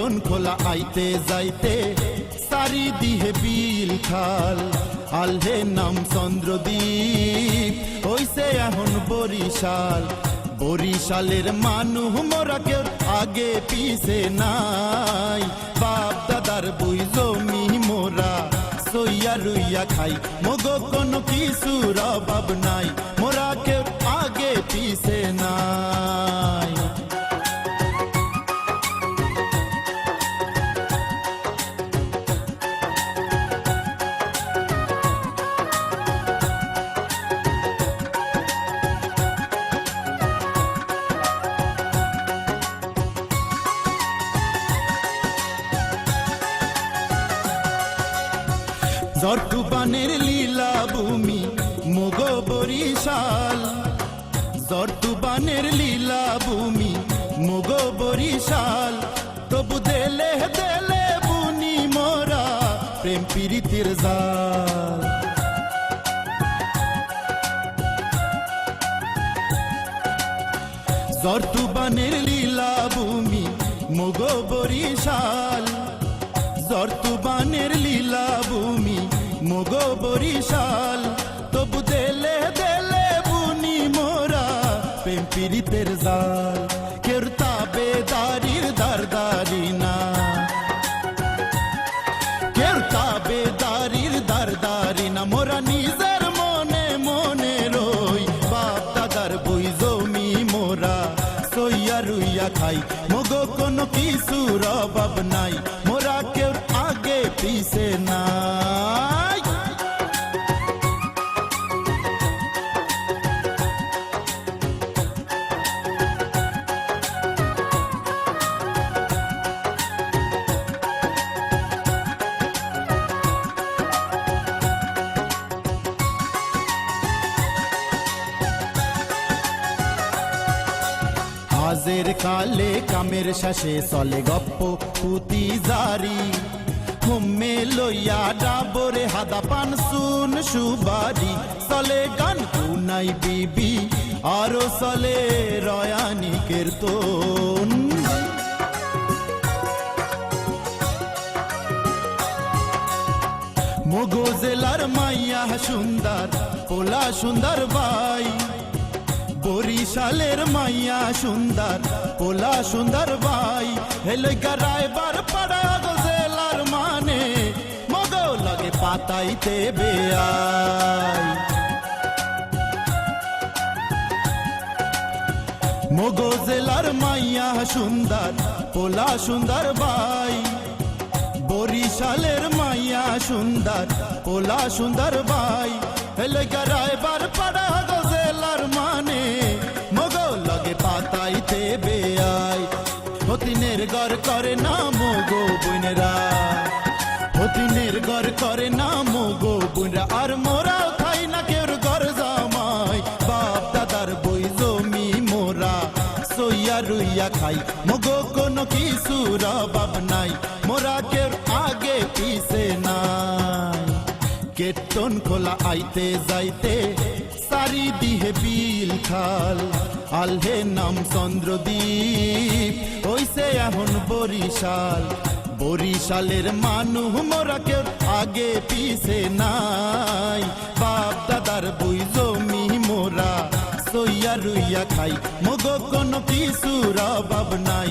কেতন খোলা আইতে যাইতে সারি দিহে বিল খাল আলহে নাম চন্দ্রদ্বীপ, হইছে এখন বরিশাল। বরিশালের মানুষ মোরা কেউ আগে পিছে নাই। বাপ দাদার বুই জমি মোরা, সইয়া রুইয়া খাই। মগো কোনো কিছুর অভাব নাই, মোরা কেউ আগে পিছে নাই। জর্তুবানের লীলা ভূমি মুগ বরিশাল। জর্তুবানের লীলা ভূমি মুগ বরিশাল। তবু দেলে দেলে বুনি মোরা প্রেম পীড়িতির জাল। জর্তুবানের লীলা ভূমি মুগ বরিশাল। জর্তুবানের লীলা ভূমি মুগ বরিশাল, তবু দেলে দেলে বুনি মোরা, প্রেম পীড়িতের জাল কেরতা বেদারির দারদারি না। কেরতা বেদারির দারদারি না, মোরা নিজের মনে মনে রই, বাপ দাদার বই জমি মোরা, সইয়া রুইয়া খাই, মগো কোনো কিছুর অভাব নাই। হাজের কালে কামের শাসে চলে গপ্প পুতি জারি। হোমে লইয়া ডাবরে হাদা পান সুন সুবারি। চলে গান কুনাই বিবি, আরও চলে রয়ানি কীর্তন। মগো জেলার মাইয়া সুন্দর, পোলা সুন্দর বাই বরিশালের মাইয়া সুন্দর, পোলা সুন্দর বাই হেলে রায়বার পাড়া জেলার মানে মগো লাগে পাতাইতে বেআই মগো জেলার মাইয়া সুন্দর, পোলা সুন্দর বাই বরিশালের মাইয়া সুন্দর, পোলা সুন্দর বাই হেলে রায়বার পাড়া পাতাইতে বেআই। হতিনের গর করে না মগো বুনেরা। হতিনের গর করে না মগো বুনরা। আর মোরাও খাই না কেউর ঘর জামাই। বাপ দাদার বই জমি মোরা। সইয়া রুইয়া খাই। মগো কোনো কিছুর অভাব নাই। মোরা কেউ আগে পিছে নাই। কেতন খোলা আইতে যাইতে সারি দিহে বিল খাল। আলহে নাম চন্দ্রদ্বীপ, হইছে এখন বরিশাল। বরিশালের মানুহ মোরা কেউ আগে পিছে নাই। বাপ দাদার বই জমি মোরা, সইয়া রুইয়া খাই, মগ কোনো কিছুর অভাব নাই।